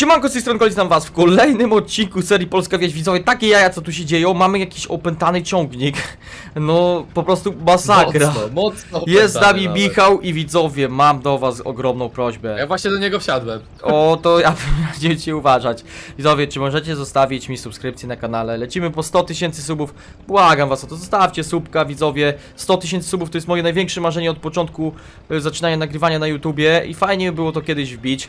Siemanko, z tej strony Kolis, was w kolejnym odcinku serii Polska Wieś Widzowie. Takie jaja, co tu się dzieją, mamy jakiś opętany ciągnik. No, po prostu masakra. Mocno, mocno Jest z nami nawet. Michał i widzowie, mam do was ogromną prośbę. Ja właśnie do niego wsiadłem. O, to ja będziecie uważać. Widzowie, czy możecie zostawić mi subskrypcję na kanale? Lecimy po 100 tysięcy subów. Błagam was o to, zostawcie subka, widzowie. 100 tysięcy subów to jest moje największe marzenie od początku y, zaczynania nagrywania na YouTubie i fajnie by było to kiedyś wbić.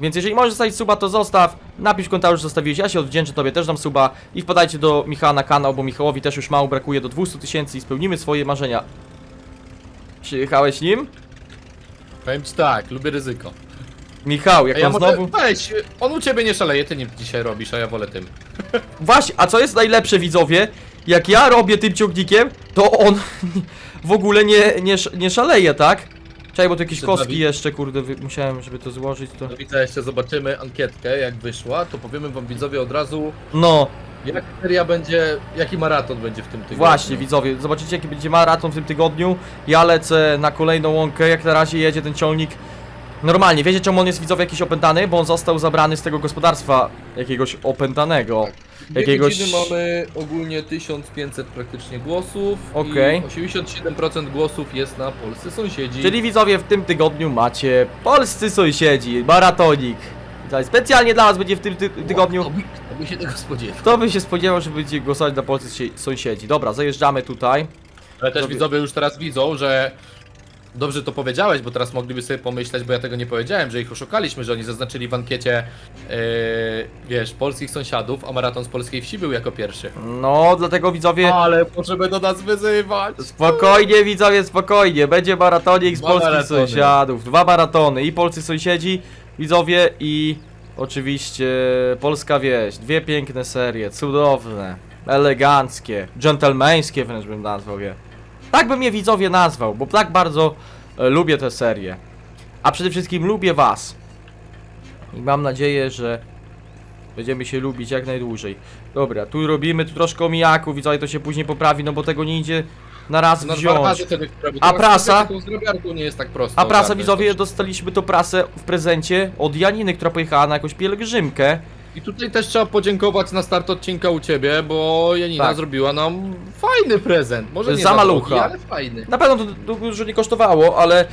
Więc jeżeli możesz zostawić suba, to zostaw. Napisz w komentarzu, że zostawiłeś. Ja się odwdzięczę tobie, też dam suba. I wpadajcie do Michała na kanał, bo Michałowi też już mało brakuje do 200 tysięcy i spełnimy swoje marzenia. Przyjechałeś nim? Powiem ci tak, lubię ryzyko. Michał, jak A ja może, znowu... weź, on u ciebie nie szaleje, ty nim dzisiaj robisz, a ja wolę tym. Właśnie, a co jest najlepsze widzowie? Jak ja robię tym ciągnikiem, to on w ogóle nie, nie, sz- nie szaleje, tak? Czekaj, bo tu jakieś Czy kostki Dawid? jeszcze, kurde, wy- musiałem, żeby to złożyć, to... Widzę, jeszcze zobaczymy ankietkę, jak wyszła, to powiemy wam widzowie od razu, No, jak seria będzie, jaki maraton będzie w tym tygodniu. właśnie widzowie, zobaczycie jaki będzie maraton w tym tygodniu. Ja lecę na kolejną łąkę, jak na razie jedzie ten ciągnik normalnie. Wiecie czemu on jest widzowie jakiś opętany? Bo on został zabrany z tego gospodarstwa jakiegoś opętanego. Dwie jakiegoś- godziny mamy ogólnie 1500 praktycznie głosów Okej. i 87% głosów jest na polscy sąsiedzi. Czyli widzowie w tym tygodniu macie polscy sąsiedzi, maratonik. Tutaj Specjalnie dla was będzie w tym ty tygodniu. Kto by, się tego spodziewał? Kto by się spodziewał, że będziecie głosować na polscy sie- sąsiedzi? Dobra, zajeżdżamy tutaj. Ale też widzowie już teraz widzą, że dobrze to powiedziałeś, bo teraz mogliby sobie pomyśleć, bo ja tego nie powiedziałem, że ich oszukaliśmy, że oni zaznaczyli w ankiecie, yy, wiesz, polskich sąsiadów, a maraton z polskiej wsi był jako pierwszy. No, dlatego widzowie... Ale proszę do nas wyzywać. Spokojnie widzowie, spokojnie. Będzie maratonik z Dwa polskich maratony. sąsiadów. Dwa maratony. I polscy sąsiedzi, widzowie i... Oczywiście polska wieś. Dwie piękne serie, cudowne, eleganckie, dżentelmeńskie wręcz bym nazwał je. Tak bym je widzowie nazwał, bo tak bardzo e, lubię tę serię. A przede wszystkim lubię was. I mam nadzieję, że będziemy się lubić jak najdłużej. Dobra, tu robimy tu troszkę omijaku, widzowie to się później poprawi, no bo tego nie idzie na raz dwa wziąć. razy wtedy, A prasa? Taką nie jest tak prosto. A prasa ogarnąć. widzowie dostaliśmy to prasę w prezencie od Janiny, która pojechała na jakąś pielgrzymkę. I tutaj też trzeba podziękować na start odcinka u ciebie, bo Janina Tak. zrobiła nam fajny prezent. Może nie Za za malucha. drogi, ale fajny. Na pewno to, to dużo nie kosztowało, ale y,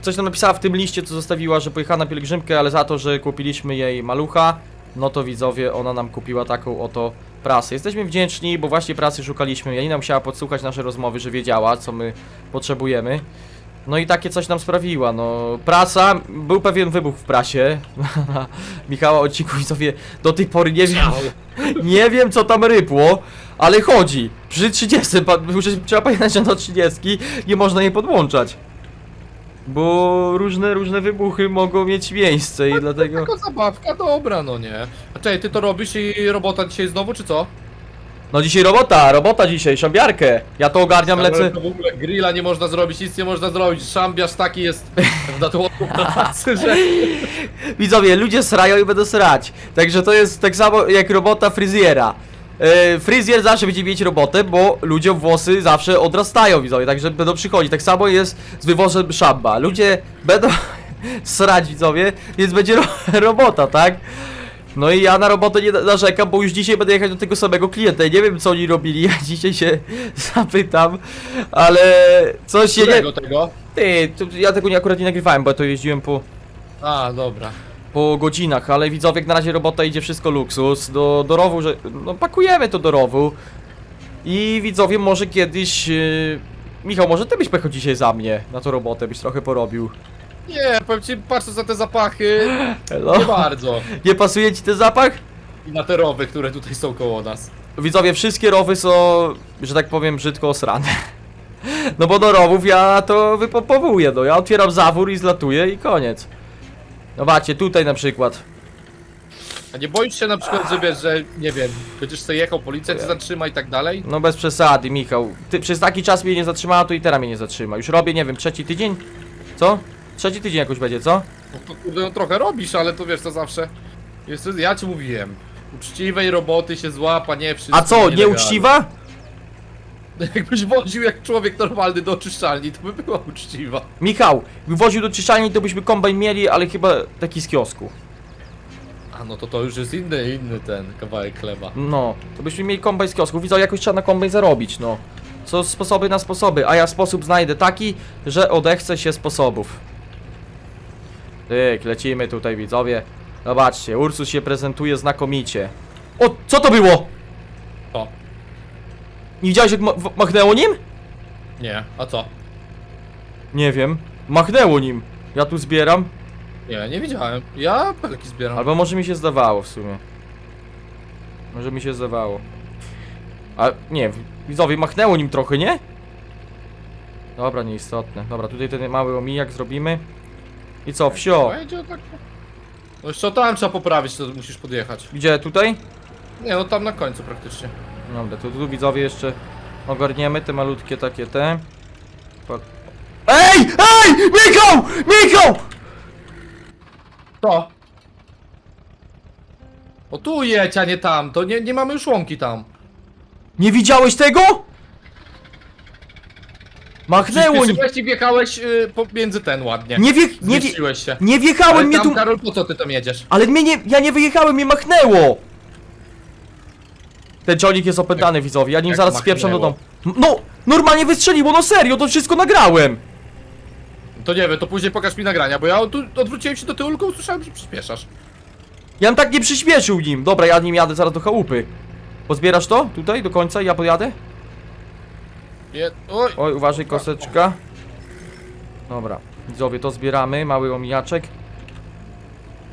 coś tam napisała w tym liście, co zostawiła, że pojechała na pielgrzymkę, ale za to, że kupiliśmy jej malucha, no to widzowie, ona nam kupiła taką oto prasę. Jesteśmy wdzięczni, bo właśnie prasy szukaliśmy. Janina musiała podsłuchać nasze rozmowy, że wiedziała, co my potrzebujemy. No i takie coś nam sprawiła, no prasa, był pewien wybuch w prasie Michała odcinku widzowie, do tej pory nie wiem, nie wiem co tam rypło, ale chodzi. Przy 30, pa- trzeba pamiętać, że do 30 nie można jej podłączać. Bo różne, różne wybuchy mogą mieć miejsce i dlatego... Taka zabawka, dobra, no nie. A czekaj, ty to robisz i robota dzisiaj znowu, czy co? No dzisiaj robota, robota dzisiaj, szambiarkę. Ja to ogarniam, Ale lecę... to w ogóle grilla nie można zrobić, nic nie można zrobić. Szambiarz taki jest w pracy, że... Widzowie, ludzie srają i będą srać. Także to jest tak samo jak robota fryzjera. Yy, fryzjer zawsze będzie mieć robotę, bo ludziom włosy zawsze odrastają, widzowie, także będą przychodzić. Tak samo jest z wywozem szamba. Ludzie będą srać, widzowie, więc będzie ro robota, tak? No i ja na robotę nie narzekam, bo już dzisiaj będę jechać do tego samego klienta. Ja nie wiem, co oni robili, ja dzisiaj się zapytam, ale coś się nie... Którego tego? Ty, ja tego nie akurat nie nagrywałem, bo ja to jeździłem po A, dobra. po godzinach, ale widzowie, jak na razie robota idzie wszystko luksus. Do, do rowu, że. No pakujemy to do rowu. I widzowie, może kiedyś. Yy... Michał, może ty byś pojechał dzisiaj za mnie na tą robotę, byś trochę porobił. Nie, powiem ci, patrzę za te zapachy, Hello? nie bardzo. Nie pasuje ci ten zapach? I na te rowy, które tutaj są koło nas. Widzowie, wszystkie rowy są, że tak powiem, brzydko osrane. No bo do rowów ja to wypompowuję, no ja otwieram zawór i zlatuję i koniec. No macie, tutaj na przykład. A nie boisz się na przykład, że wiesz, że nie wiem, będziesz sobie jechał, policja cię zatrzyma i tak dalej? No bez przesady, Michał. Ty przez taki czas mnie nie zatrzymała, to i teraz mnie nie zatrzyma. Już robię, nie wiem, trzeci tydzień? Co? Trzeci tydzień jakoś będzie, co? No to kurde, no trochę robisz, ale to wiesz, to zawsze... Jest, ja ci mówiłem, uczciwej roboty się złapa, nie wszystko A co, nielegalne. nieuczciwa? Jakbyś woził jak człowiek normalny do oczyszczalni, to by była uczciwa. Michał, wywoził do czyszczalni, to byśmy kombajn mieli, ale chyba taki z kiosku. A no to to już jest inny, inny ten kawałek chleba. No, to byśmy mieli kombajn z kiosku. Widzą, jakoś trzeba na kombajn zarobić, no. Są sposoby na sposoby, a ja sposób znajdę taki, że odechce się sposobów. Tyk, lecimy tutaj, widzowie. Zobaczcie, Ursus się prezentuje znakomicie. O, co to było? To. Nie widziałeś, jak ma w- machnęło nim? Nie, a co? Nie wiem. Machnęło nim. Ja tu zbieram. Nie, nie widziałem. Ja peleki zbieram. Albo może mi się zdawało w sumie. Może mi się zdawało. A nie, widzowie, machnęło nim trochę, nie? Dobra, nieistotne. Dobra, tutaj ten mały omijak zrobimy. I co, wsio? Będzie tak. No jeszcze tam trzeba poprawić, to musisz podjechać. Gdzie, tutaj? Nie, no tam na końcu praktycznie. Dobra, to tu widzowie jeszcze ogarniemy te malutkie takie te. Pa- Ej! Ej! Michał! Michał! To. O tu jedź, a nie tam. To nie, nie mamy już łąki tam. Nie widziałeś tego? Machnęło! Przyspieszyłeś i wjechałeś y, pomiędzy ten ładnie. Nie, wie, nie, wie, Zmieściłeś się. nie wjechałem Ale mnie tam, tu... Karol, po co ty tam jedziesz? Ale mnie nie, ja nie wyjechałem, mnie machnęło! Ten czolik jest opętany widzowie, ja nim Jak zaraz spieprzam do domu. machnęło? No, normalnie wystrzeliło, no serio, to wszystko nagrałem! To nie wiem, to później pokaż mi nagrania, bo ja tu odwróciłem się do tyłu, tylko usłyszałem, że przyspieszasz. Ja bym tak nie przyspieszył nim. Dobra, ja nim jadę zaraz do chałupy. Pozbierasz to tutaj do końca i ja podjadę? Oj, Oj, uważaj, koseczka. Dobra, widzowie, to zbieramy, mały omijaczek.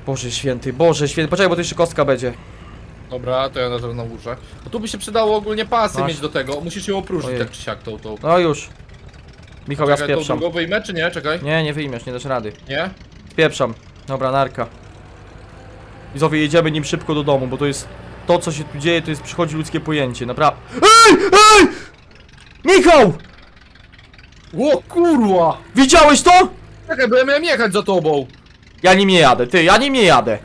Boże święty, Boże święty, poczekaj, bo to jeszcze kostka będzie. dobra, to ja na pewno muszę. No tu by się przydało ogólnie pasy Masz. mieć do tego, musisz ją opróżnić Ojej. tak czy siak tą, tą. No już. Michał, ja Czekaj, tą spieprzam. drugą wyjmę, czy nie? Czekaj. Nie, nie wyjmiesz, nie dasz rady. Nie? Spieprzam. Dobra, narka. Widzowie, jedziemy nim szybko do domu, bo to jest... To, co się tu dzieje, to jest przychodzi ludzkie pojęcie, naprawdę. EJ! EJ! Michał! O kurwa! Widziałeś to? Czekaj, bo ja miałem jechać za tobą. Ja nim nie jadę, ty, ja nim nie jadę.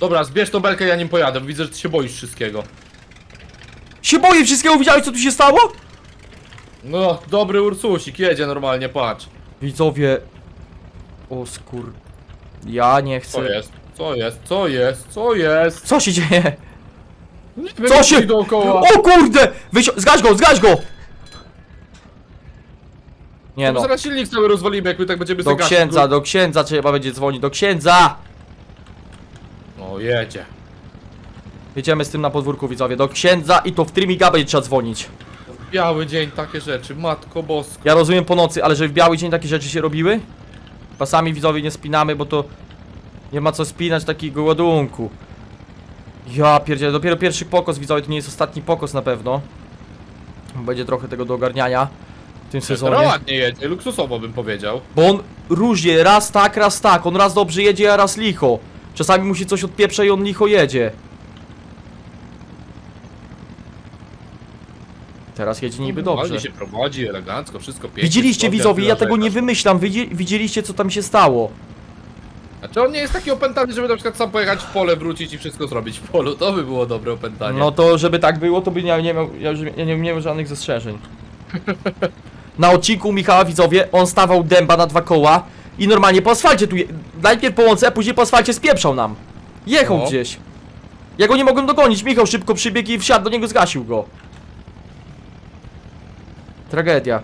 Dobra, zbierz tą belkę, ja nim pojadę, bo widzę, że ty się boisz wszystkiego. Się boję wszystkiego, widziałeś co tu się stało? No, dobry Ursusik, jedzie normalnie, patrz. Widzowie... O skur... Ja nie Co chcę... jest? Co jest? Co jest? Co jest? Co się dzieje? Co się... dookoła. O kurde! Wysi... Zgaś go, zgaś go! Nie No. Zaraz silnik cały rozwalimy, jak my tak będziemy Do księdza, do księdza trzeba będzie dzwonić, do księdza! No, jedzie. Jedziemy z tym na podwórku widzowie, do księdza i to w trymiga będzie trzeba dzwonić. Biały dzień, takie rzeczy, matko boska. Ja rozumiem po nocy, ale że w biały dzień takie rzeczy się robiły? Pasami widzowie nie spinamy, bo to nie ma co spinać takiego ładunku. Ja pierdzielę, dopiero pierwszy pokos widzowie, to nie jest ostatni pokos na pewno. Będzie trochę tego do ogarniania w tym No sezonie. ładnie jedzie, luksusowo bym powiedział. Bo on różnie, raz tak, raz tak, on raz dobrze jedzie, a raz licho. Czasami musi coś odpieprza i on licho jedzie. Teraz jedzie niby dobrze. Ładnie się prowadzi, elegancko, wszystko pięknie. Widzieliście widzowie, ja tego nie wymyślam, Widzi, widzieliście co tam się stało. Znaczy on nie jest taki opętany, żeby na przykład sam pojechać w pole, wrócić i wszystko zrobić w polu, to by było dobre opętanie. No to żeby tak było, to by nie, nie miał, ja, ja nie, miał żadnych zastrzeżeń. Na odcinku Michała widzowie, on stawał dęba na dwa koła i normalnie po asfalcie tu, je, najpierw po łące, a później po asfalcie spieprzał nam. Jechał No. gdzieś. Ja go nie mogłem dogonić, Michał szybko przybiegł i wsiadł do niego, zgasił go. Tragedia.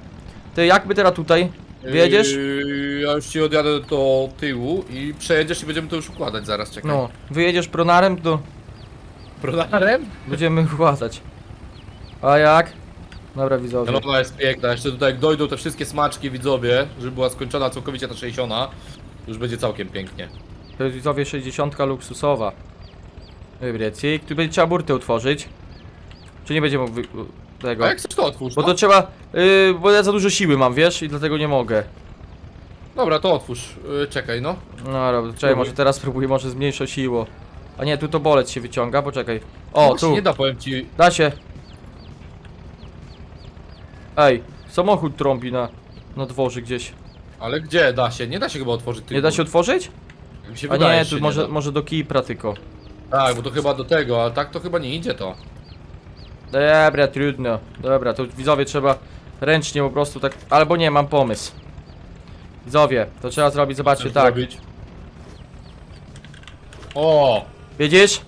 Ty jakby teraz tutaj wyjedziesz? Yy, ja już ci odjadę do tyłu i przejedziesz i będziemy to już układać zaraz, czekaj. No, wyjedziesz pronarem, to Pronarem? będziemy układać. A jak? Dobra No widzowie. ona jest piękna, jeszcze tutaj jak dojdą te wszystkie smaczki widzowie, żeby była skończona całkowicie ta 60, już będzie całkiem pięknie. To jest widzowie 60 luksusowa. Dobra, cyk, tu będzie trzeba burtę utworzyć. Czy nie będzie mógł wy... tego? A jak chcesz to otwórz, Bo no? to trzeba, yy, bo ja za dużo siły mam, wiesz, i dlatego nie mogę. Dobra, to otwórz, yy, czekaj no. No dobra, czekaj, może teraz spróbuję, może zmniejszę siło. A nie, tu to bolec się wyciąga, poczekaj. O, właśnie tu, Nie da, powiem ci. da się. Ej, samochód trąbi na, na dworze gdzieś. Ale gdzie da się? Nie da się chyba otworzyć tych Nie da się otworzyć? Mi się A wydaje, nie, że tu się może, da. może do Kipra tylko. Tak, bo to chyba do tego, a tak to chyba nie idzie to. Dobra, trudno. Dobra, to widzowie trzeba ręcznie po prostu tak. Albo nie, mam pomysł. Widzowie, to trzeba zrobić, zobaczcie, Chcesz tak. zrobić? O! Widzisz?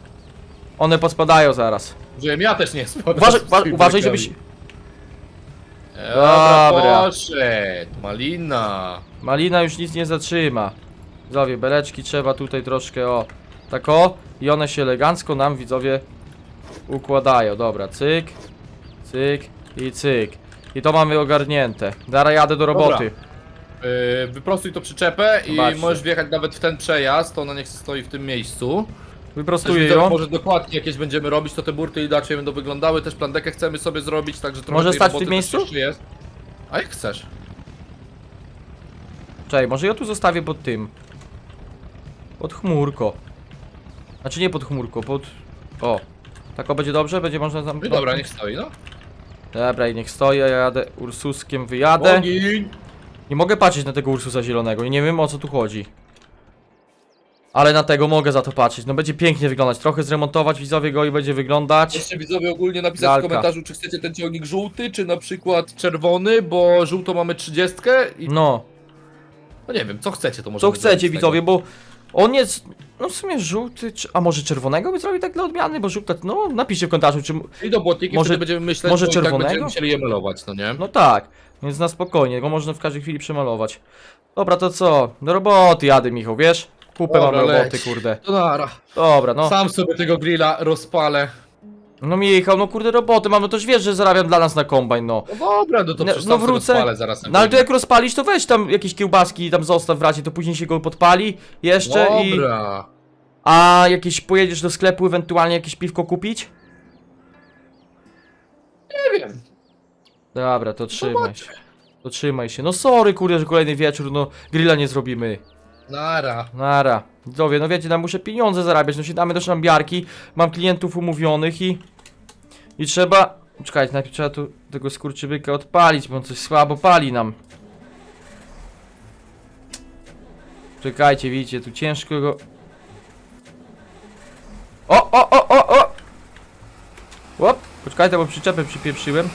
One pospadają zaraz. Żebym ja też nie spadł. Uważaj, z uwa tymi uważaj brakami. żebyś... Dobra, Dobra. poszedł. Malina. Malina już nic nie zatrzyma. Widzowie, beleczki trzeba tutaj troszkę o... Tak o. I one się elegancko nam, widzowie, układają. Dobra, cyk, cyk i cyk. I to mamy ogarnięte. Dara jadę do roboty. Yy, wyprostuj to przyczepę i Zobaczcie. możesz wjechać nawet w ten przejazd, to ona niech stoi w tym miejscu. Wyprostuję ją. Może dokładnie jakieś będziemy robić, to te burty inaczej będą wyglądały, też plandekę chcemy sobie zrobić, także trochę Może tej stać w roboty tym też miejscu? jeszcze jest. A jak chcesz? Czekaj, może ja tu zostawię pod tym. Pod chmurko. Znaczy nie pod chmurko, pod... O. Tak o będzie dobrze? Będzie można tam... No dobra, niech stoi, no. Dobra, i niech stoi, a ja jadę Ursuskiem, wyjadę. Ogień! Nie mogę patrzeć na tego Ursusa zielonego i nie wiem o co tu chodzi. Ale na tego mogę za to patrzeć. No będzie pięknie wyglądać. Trochę zremontować widzowie go i będzie wyglądać. Jeszcze widzowie ogólnie napisać Lalka. w komentarzu, czy chcecie ten ciągnik żółty, czy na przykład czerwony, bo żółto mamy 30 i No, no nie wiem, co chcecie to może co chcecie widzowie, bo on jest, no w sumie żółty, czy, a może czerwonego by zrobił tak dla odmiany, bo żółta, no napiszcie w komentarzu, czy, I do Może- wtedy będziemy myśleć, może bo i tak czerwonego? będziemy musieli je malować, no nie? no tak, więc na spokojnie, go można w każdej chwili przemalować. Dobra, to co, do roboty jadę Michał, wiesz? Kupę Dobra, mam roboty, leć. kurde. Nara. Dobra, no. Sam sobie tego grilla rozpalę. No Michał, no kurde roboty mam, no toż wiesz, że zarabiam dla nas na kombajn, no. No dobra, no to No, przecież no sam sobie wrócę. rozpalę zaraz. na No ale to jak rozpalisz, to weź tam jakieś kiełbaski tam zostaw w razie, to później się go podpali jeszcze i... Dobra. A jakieś pojedziesz do sklepu, ewentualnie jakieś piwko kupić? Nie wiem. Dobra, to trzymaj się. To trzymaj się. No sorry kurde, że kolejny wieczór, no grilla nie zrobimy. Nara. Nara. Widzowie, no wiecie, no muszę pieniądze zarabiać, no siadamy do szambiarki, mam klientów umówionych i... I trzeba... Czekajcie, najpierw trzeba tu tego skurczybyka odpalić, bo on coś słabo pali nam. Czekajcie, widzicie, tu ciężko go... O, o, o, o, o! Łop, poczekajcie, bo przyczepę przypieprzyłem.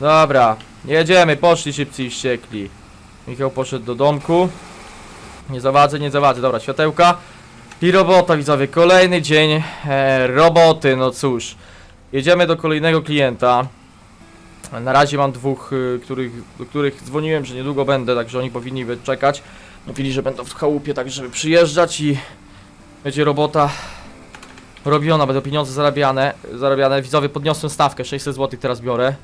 Dobra, jedziemy, poszli szybcy i wściekli. Michał poszedł do domku. Nie zawadzę, nie zawadzę. Dobra, światełka. I robota, widzowie. Kolejny dzień e, roboty, no cóż. Jedziemy do kolejnego klienta. Na razie mam dwóch, y, których, do których dzwoniłem, że niedługo będę, także oni powinni czekać. Mówili, że będą w chałupie, tak żeby przyjeżdżać i będzie robota robiona, będą pieniądze zarabiane. Zarabiane, widzowie, podniosłem stawkę, 600 zł teraz biorę.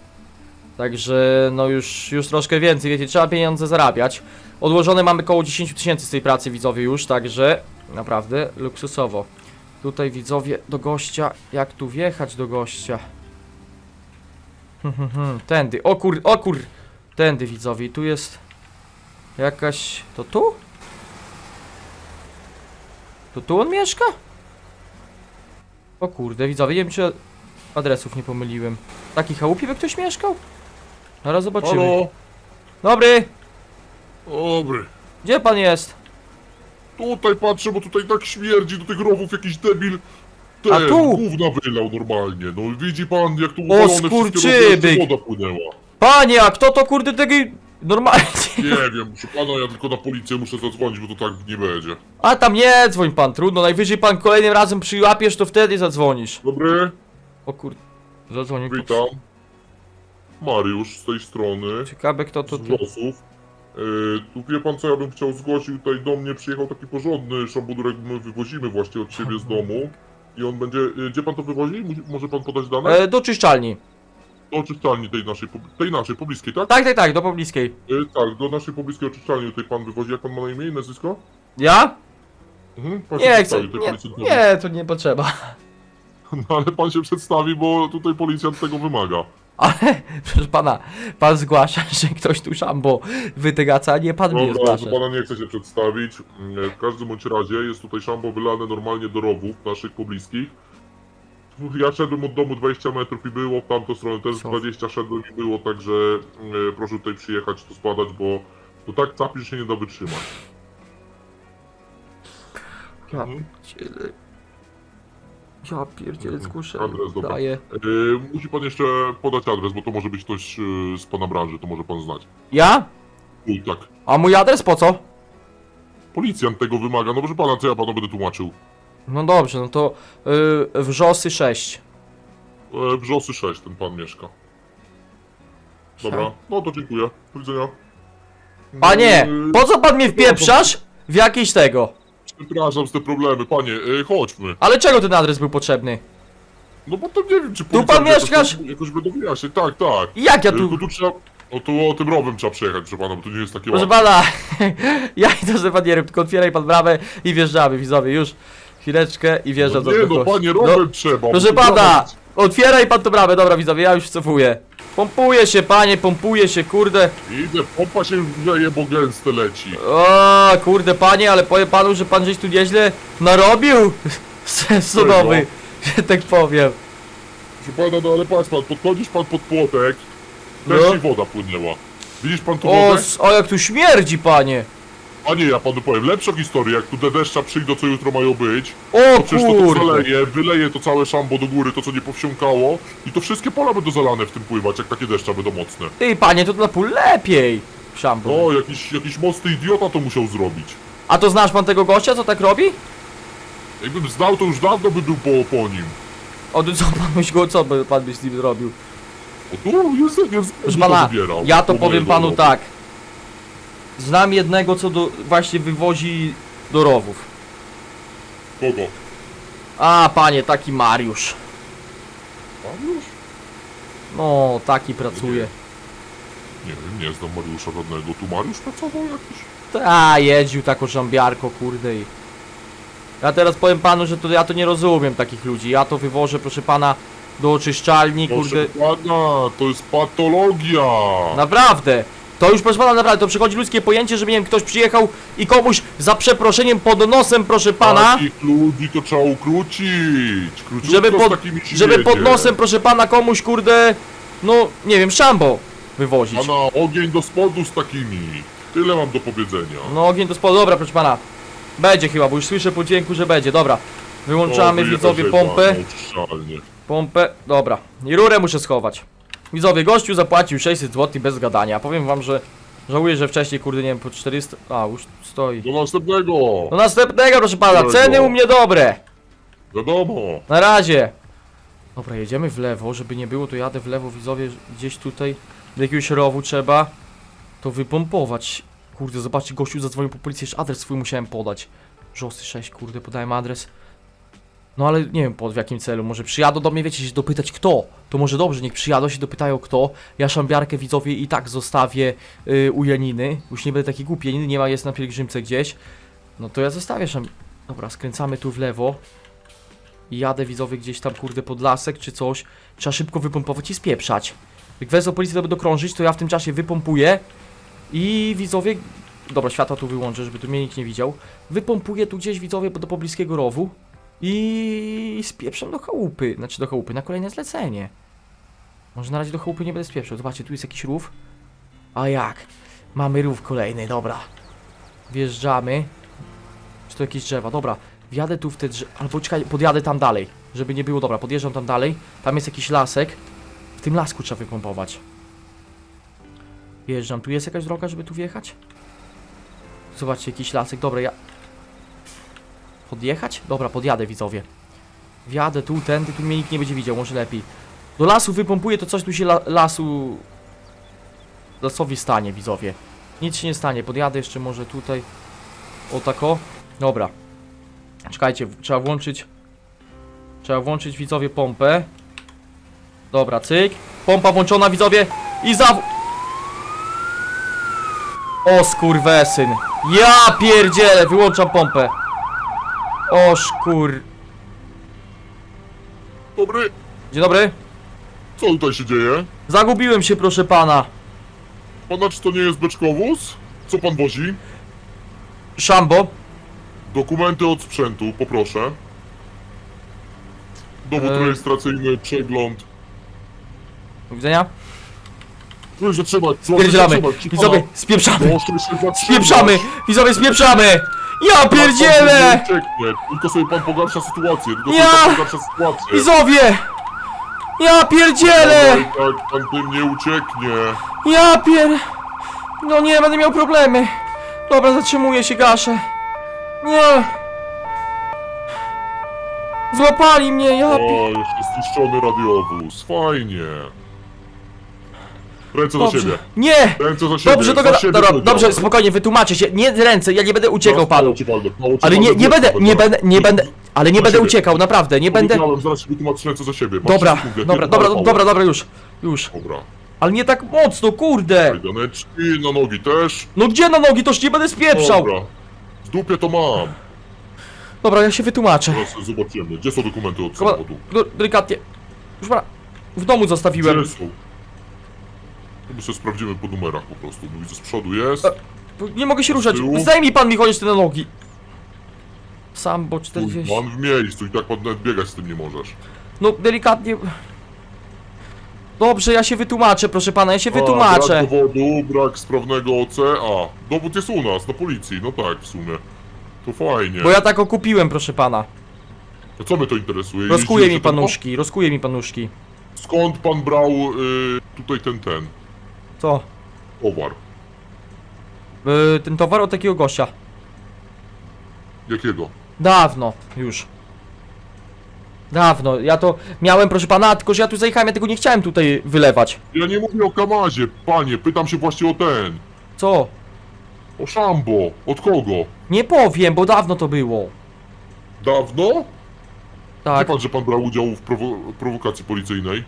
Także no już, już troszkę więcej, wiecie, trzeba pieniądze zarabiać. Odłożone mamy około 10 tysięcy z tej pracy widzowie już, także naprawdę luksusowo. Tutaj widzowie do gościa, jak tu wjechać do gościa? Hmm, hmm, hmm, Tędy, o kur, o kur, tędy widzowie, tu jest jakaś, to tu? To tu on mieszka? O kurde, widzowie, nie wiem czy adresów nie pomyliłem. W takiej by ktoś mieszkał? Zaraz zobaczymy. Halo? Dobry, Dobry. gdzie pan jest? Tutaj patrzę, bo tutaj tak śmierdzi do tych rowów jakiś debil. Ten, A tu? gówna wylał normalnie. No widzi pan, jak tu uwalone wszystkie skurczybyk! rowy, woda płynęła. Panie, a kto to kurde tego... Normalnie. Nie wiem, proszę pana, ja tylko na policję muszę zadzwonić, bo to tak nie będzie. A tam nie dzwoń pan, trudno. Najwyżej pan kolejnym razem przyłapiesz, to wtedy zadzwonisz. Dobry, O kurde. Zadzwonił. witam. Mariusz z tej strony, Ciekawe kto to z tu. Włosów. Yy, tu wie pan co ja bym chciał zgłosić, tutaj do mnie przyjechał taki porządny szambudurek, my wywozimy właśnie od siebie z domu. I on będzie, yy, gdzie pan to wywozi? Może pan podać dane? E, do czyszczalni. Do oczyszczalni tej naszej, pub- tej naszej, pobliskiej, tak? Tak, tak, tak, do pobliskiej. E, tak, do naszej pobliskiej oczyszczalni tutaj pan wywozi. Jak pan ma na imię i nazwisko? Ja? Mhm, pan się Nie chcę. przedstawi, tutaj Nie, policjant nie, to nie potrzeba. No ale pan się przedstawi, bo tutaj policjant tego wymaga. Ale, proszę pana, pan zgłasza, że ktoś tu szambo wytygaca, a nie pan mnie Dobra, zgłasza. to pana nie chce się przedstawić. Mm, W każdym bądź razie jest tutaj szambo wylane normalnie do rowów naszych pobliskich. Ja szedłem od domu 20 metrów i było, w tamtą stronę też Co? 20 szedłem i było, także mm, proszę tutaj przyjechać, to spadać, bo to tak capi, że się nie da wytrzymać. Ja Mhm. pierdzielę. Ja pierdzielę, zgłoszę. Adres, dobra. Daję. Yy, musi pan jeszcze podać adres, bo to może być ktoś yy, z pana branży, to może pan znać. Ja? Uj, tak. A mój adres po co? Policjant tego wymaga, no proszę pana, co ja panu będę tłumaczył? No dobrze, no to yy, wrzosy 6. E, Wrzosy 6 ten pan mieszka. Dobra, no to dziękuję. Do widzenia. Panie, E, po co pan mnie wpieprzasz w jakieś tego? Przepraszam za te problemy, panie, e, chodźmy. Ale czego ten adres był potrzebny? No bo to nie wiem, czy pan policja mieszkasz? Jakoś, jakoś będą wyjaśniać, tak, tak. I Jak ja Tylko tu... tu trzeba... No to tym rowem trzeba przejechać, proszę pana, bo to nie jest takie Proszę łatwe. pana, ja idę z panierem, tylko otwieraj pan bramę i wjeżdżamy, widzowie, już. Chwileczkę i wjeżdżam No do nie no, panie, No, rowem trzeba. Proszę to pana, otwieraj pan tą bramę, dobra widzowie, ja już cofuję. Pompuje się panie, pompuje się, kurde. Idę, pompa się wleje, bo gęste leci. O, kurde panie, ale powiem panu, że pan żeś tu nieźle narobił sezonowy, że tak powiem. Proszę pana, no ale patrz pan, podchodzisz pan pod płotek, No. też ci woda płynęła. Widzisz pan tu O, wodę? s- o jak tu śmierdzi panie. A nie, ja panu powiem, lepsza historia, jak tu te deszcza przyjdą, co jutro mają być, O to przecież to, to kurde. zaleje, wyleje to całe szambo do góry, to co nie powsiąkało i to wszystkie pola będą zalane w tym pływać, jak takie deszcze będą mocne. Ty panie, to na pół lepiej. Szambo. No, jakiś, jakiś mocny idiota to musiał zrobić. A to znasz pan tego gościa, co tak robi? Jakbym znał, to już dawno by był po, po nim. O, to co pan byś go, co by pan byś z nim zrobił? O tu jest, jest, Proszę pana, zabierał. ja to Po powiem mojego panu rowu. tak. Znam jednego, co do, właśnie wywozi do rowów. Kogo? A, panie, taki Mariusz. Już? No, taki pracuje. Nie wiem, nie znam Mariusza żadnego. Tu Mariusz pracował jakiś? Ta, jeździł taką żambiarko, kurde i... Ja teraz powiem panu, że to ja to nie rozumiem takich ludzi. Ja to wywożę, proszę pana, do oczyszczalni, kurde. Proszę pana, to jest patologia! Naprawdę! To już proszę pana, naprawdę, to przychodzi ludzkie pojęcie, żeby nie wiem, ktoś przyjechał i komuś za przeproszeniem pod nosem, proszę pana, Takich ludzi to trzeba ukrócić! Króciutko żeby z pod, takimi się żeby jedzie. pod nosem, proszę pana, komuś, kurde, no, nie wiem, szambo wywozić. A na ogień do spodu z takimi. Tyle mam do powiedzenia. No, ogień to spodu, dobra, proszę pana. Będzie chyba, bo już słyszę po dźwięku, że będzie, dobra. Wyłączamy, widzowie, pompę. Pompę, dobra. I rurę muszę schować. Widzowie, gościu zapłacił 600 zł bez gadania. Powiem wam, że żałuję, że wcześniej, kurde, nie wiem, po 400... A, już stoi. Do następnego! Do następnego, proszę pana, ceny u mnie dobre. Wiadomo! Na razie. Dobra, jedziemy w lewo, żeby nie było, to jadę w lewo, widzowie, gdzieś tutaj do jakiegoś rowu trzeba to wypompować. Kurde, zobaczcie, gościu zadzwonił po policję, jeszcze adres swój musiałem podać. Żosy 6, kurde, podałem adres. No ale nie wiem pod w jakim celu, może przyjadą do mnie, wiecie, się dopytać kto. To może dobrze, niech przyjadą, się dopytają kto. Ja szambiarkę widzowie i tak zostawię y, u Janiny. Już nie będę taki głupi, Janiny nie ma, jest na pielgrzymce gdzieś. No to ja zostawię szam... Dobra, skręcamy tu w lewo. I jadę widzowie gdzieś tam kurde pod lasek czy coś. Trzeba szybko wypompować i spieprzać. Jak wezmą policję to będą krążyć, to ja w tym czasie wypompuję. I widzowie... Dobra, światła tu wyłączę, żeby tu mnie nikt nie widział. Wypompuję tu gdzieś widzowie do pobliskiego rowu. I spieprzam do chałupy. Znaczy do chałupy, na kolejne zlecenie. Może na razie do chałupy nie będę spieprzał. Zobaczcie, tu jest jakiś rów. A jak? Mamy rów kolejny, dobra. Wjeżdżamy. Czy to jakieś drzewa? Dobra. Wjadę tu w te drzewa. Albo czekaj, podjadę tam dalej. Żeby nie było, dobra, podjeżdżam tam dalej. Tam jest jakiś lasek. W tym lasku trzeba wypompować. Wjeżdżam. Tu jest jakaś droga, żeby tu wjechać? Zobaczcie, jakiś lasek. Dobra, ja... Podjechać? Dobra, podjadę, widzowie. Wjadę tu, tędy, tu mnie nikt nie będzie widział, może lepiej. Do lasu wypompuję, to coś tu się la lasu... Lasowi stanie, widzowie. Nic się nie stanie, podjadę jeszcze może tutaj. O tako. Dobra. Czekajcie, trzeba włączyć. Trzeba włączyć widzowie pompę. Dobra, cyk. Pompa włączona, widzowie. I za. O skurwesyn. Ja pierdzielę, wyłączam pompę. O szkur. Dobry! Dzień dobry. Co tutaj się dzieje? Zagubiłem się, proszę pana. Pana, czy to nie jest beczkowóz? Co pan wozi? Szambo. Dokumenty od sprzętu, poproszę. Dowód E. rejestracyjny, przegląd. Do widzenia. Proszę zatrzymać, proszę Pierdzielamy. zatrzymać. Widzowie, spieprzamy. Proszę się zatrzymać. Spieprzamy. Widzowie, spieprzamy. Ja pierdzielę. ucieknie, tylko sobie pan pogarsza sytuację, tylko Ja! sobie pan pogarsza sytuację. Widzowie. Ja pierdzielę. Tak, pan tym nie ucieknie. Ja pier... No nie, będę miał problemy. Dobra, zatrzymuję się, gaszę. Nie. Złapali mnie, ja... pi- O, jeszcze zniszczony radiowóz. Fajnie. Ręce do siebie. Nie! Ręce za siebie. Dobrze, za dogada... siebie Dobra, dobrze, spokojnie, wytłumaczę się. Nie ręce, ja nie będę uciekał panu. Ale nie, nie będę, nie będę, nie będę, ale nie Za będę siebie. uciekał, naprawdę, nie będę... Powiedziałem, zaraz ci wytłumaczę ręce za siebie. Masz Dobra, dobra, dobra, dobra, dobra, już, już. Dobra. Ale nie tak mocno, kurde! Kajdaneczki, na nogi też. No gdzie na nogi, toż nie będę spieprzał! Dobra. W dupie to mam. Dobra, ja się wytłumaczę. Teraz zobaczymy. Gdzie są dokumenty od Chyba, samochodu? no, delikatnie. Już pana, w domu zostawiłem. Gdzie są? To my sobie sprawdzimy po numerach po prostu. Bo widzę z przodu jest. E, Nie mogę się ruszać. tyłu? Zdejmij pan mi chociaż te na nogi. Sambo Stój 40. pan w miejscu i tak pan nawet biegać z tym nie możesz. No delikatnie. Dobrze, ja się wytłumaczę, proszę pana, ja się A, brak wytłumaczę. dowodu, brak sprawnego OC. A, dowód jest u nas, na policji. No tak, w sumie. To fajnie. Bo ja tak go kupiłem, proszę pana. A co mnie to interesuje? Rozkuje Jeździłeś mi tam- panuszki, rozkuje mi panuszki. Skąd pan brał y, tutaj ten, ten Co? towar? Yy, ten towar od takiego gościa. Jakiego? Dawno, już. Dawno, ja to miałem, proszę pana, tylko że ja tu zajechałem, ja tego nie chciałem tutaj wylewać. Ja nie mówię o Kamazie, panie, pytam się właśnie o ten. Co? O Szambo. Od kogo? Nie powiem, bo dawno to było. Dawno? Wie Tak, pan, że pan brał udział w prowo prowokacji policyjnej?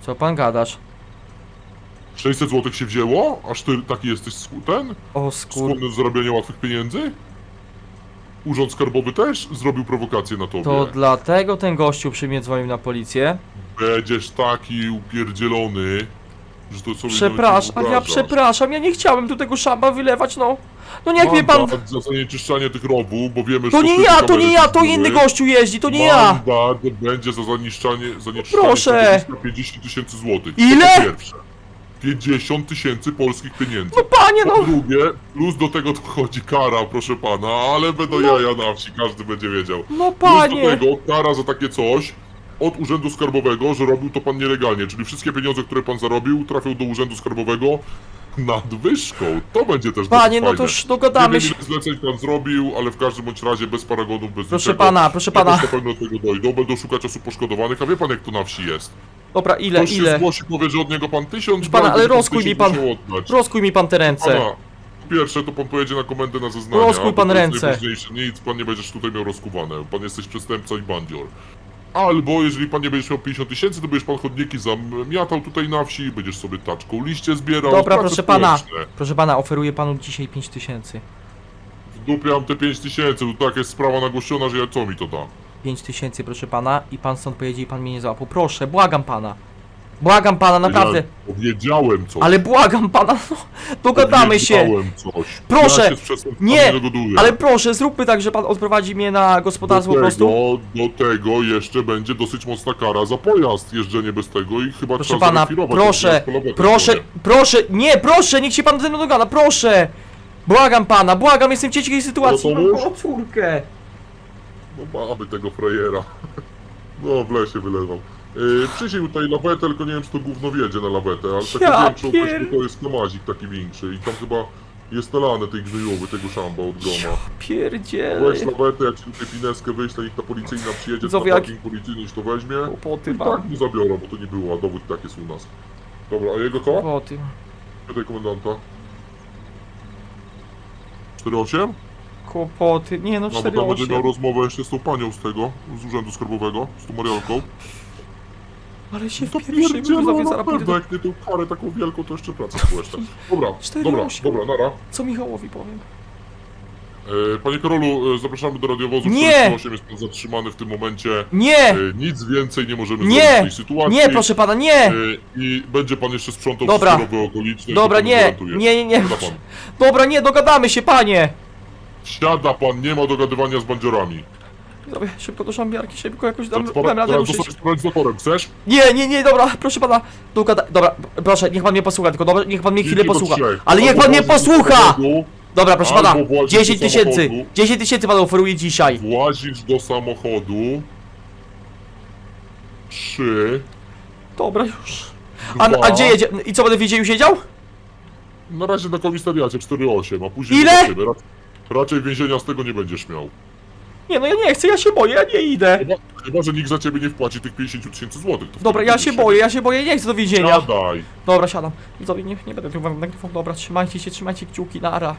co pan gadasz? 600 zł się wzięło? Aż ty taki jesteś sku- ten? O. Skłonny do zarabiania łatwych pieniędzy? Urząd Skarbowy też zrobił prowokację na tobie. To dlatego ten gościu przy mnie dzwonił na policję. Będziesz taki upierdzielony, że to sobie Przepraszam, ja przepraszam, ja nie chciałem tu tego szamba wylewać, no. No niech mnie pan... Mandat za zanieczyszczanie tych bo wiemy, że To nie ja, to nie ja, to inny gościu jeździ, to nie ja. Mandat będzie za zanieczyszczanie, zanieczyszczanie Proszę. środowiska 50 tysięcy złotych. Ile? Po pierwsze. 50 tysięcy polskich pieniędzy. No panie, Po no. drugie, plus do tego dochodzi kara, proszę pana, ale będą jaja na wsi, każdy będzie wiedział. No Plus do panie. tego kara za takie coś od Urzędu Skarbowego, że robił to pan nielegalnie, czyli wszystkie pieniądze, które pan zarobił, trafią do Urzędu Skarbowego nadwyżką. To będzie też Panie, no fajne. toż dogadamy Nie się. wiem, ile zleceń pan zrobił, ale w każdym bądź razie bez paragonów, bez Proszę niczego. pana, proszę pana. na pewno do tego dojdą, będą szukać osób poszkodowanych, a wie pan jak to na wsi jest. Dobra, ile, Ktoś się ile? zgłosi, powie, że od niego pan tysiąc, pana, ale rozkuj mi pan-. Rozkuj mi pan te ręce. Pana, po pierwsze to pan pojedzie na komendę na zeznania. Rozkuj bo pan to jest ręce. najważniejsze. Nic pan nie będziesz tutaj miał rozkuwane. Pan jesteś przestępca i bandzior. Albo jeżeli pan nie będziesz miał 50 tysięcy, to będziesz pan chodniki zamiatał tutaj na wsi, będziesz sobie taczką liście zbierał. Dobra, prace proszę pana. społeczne. Proszę pana, oferuję panu dzisiaj 5000. W dupie mam te 5 tysięcy, to tak jest sprawa nagłośniona, że ja co mi to da? 5000, proszę pana, i pan stąd pojedzie i pan mnie nie załapał. Proszę, błagam pana. Błagam pana, naprawdę. Ja powiedziałem coś. Ale błagam pana, no. Dogadamy się. Powiedziałem coś. Proszę. Ja się z przestępcami Nie, dogaduję. Ale proszę, zróbmy tak, że pan odprowadzi mnie na gospodarstwo po prostu. do tego jeszcze będzie dosyć mocna kara za pojazd, jeżdżenie bez tego i chyba Proszę trzeba pana, proszę, jakiegoś kolowego proszę, sobie. proszę, nie, proszę, niech się pan ze mną dogada, proszę! Błagam pana, błagam, jestem w ciężkiej sytuacji, No to mam mów. małą córkę. No mamy tego frajera. No w lesie wylewał. Yy, przysił tutaj lawetę, tylko nie wiem czy to gówno wiedzie na lawetę, ale takie Ja większą pier- to jest kamazik taki większy i tam chyba jest nalane tej gnojowy, tego szamba od groma. Pierdziele. Weź lawetę, jak ci tutaj pineskę wyśle, niech ta policyjna przyjedzie, to Widzowie, na jak- parking policyjny już to weźmie. Kłopoty I mam, tak mu zabiorą, bo to nie było, a dowód tak jest u nas. Dobra, a jego koło? kłopoty. Pytaj komendanta. 4-8? Kłopoty, nie no, No tam będzie miał 4-8. rozmowę jeszcze z tą panią z tego, z urzędu skarbowego, z tą Mariolką. Ale się To wpieprzymy, pierdzielę, widzowie, na zaraz pójdę pewno, do... jak nie tą karę taką wielką, to jeszcze praca społeczna. Dobra, Cztery dobra, osiem. dobra, nara. Co Michałowi powiem? E, panie Karolu, e, zapraszamy do radiowozu, Nie! 48 jest pan zatrzymany w tym momencie. Nie! E, nic więcej nie możemy Nie! zrobić w tej sytuacji. Nie, proszę pana, nie! E, I będzie pan jeszcze sprzątał Dobra. rowy okoliczne. Dobra, to panu nie, gwarantuję. nie, nie, nie. Pan. Dobra, nie, dogadamy się, panie! Siada pan, nie ma dogadywania z bandziorami. Dobra, szybko do szambiarki, szybko jakoś dam, dam radę teraz ruszyć. zostać organizatorem, chcesz? Nie, nie, nie, dobra, proszę pana, dogada... Dobra, proszę, niech pan mnie posłucha, tylko dobra, niech pan mnie chwilę do posłucha. trzech. Ale niech Albo pan mnie włazisz do posłucha! samochodu, Dobra, proszę Albo pana, włazisz 10 do tysięcy, samochodu. 10 tysięcy pan oferuje dzisiaj. Włazisz do samochodu. Trzy. Dobra, już. A, Dwa. a gdzie jedzie? I co, będę w więzieniu siedział? Na razie na komisariacie 4,8, a później Ile? zobaczymy. Raczej więzienia z tego nie będziesz miał. Nie, no ja nie chcę, ja się boję, ja nie idę. Chyba, Chyba, że nikt za ciebie nie wpłaci tych 50 tysięcy złotych. to Dobra, wtedy ja się boję, ja się boję, nie chcę do więzienia. Siadaj. Dobra, siadam. Widzowie, nie, nie będę tu wam nagrywał. Dobra, trzymajcie się, trzymajcie kciuki, nara.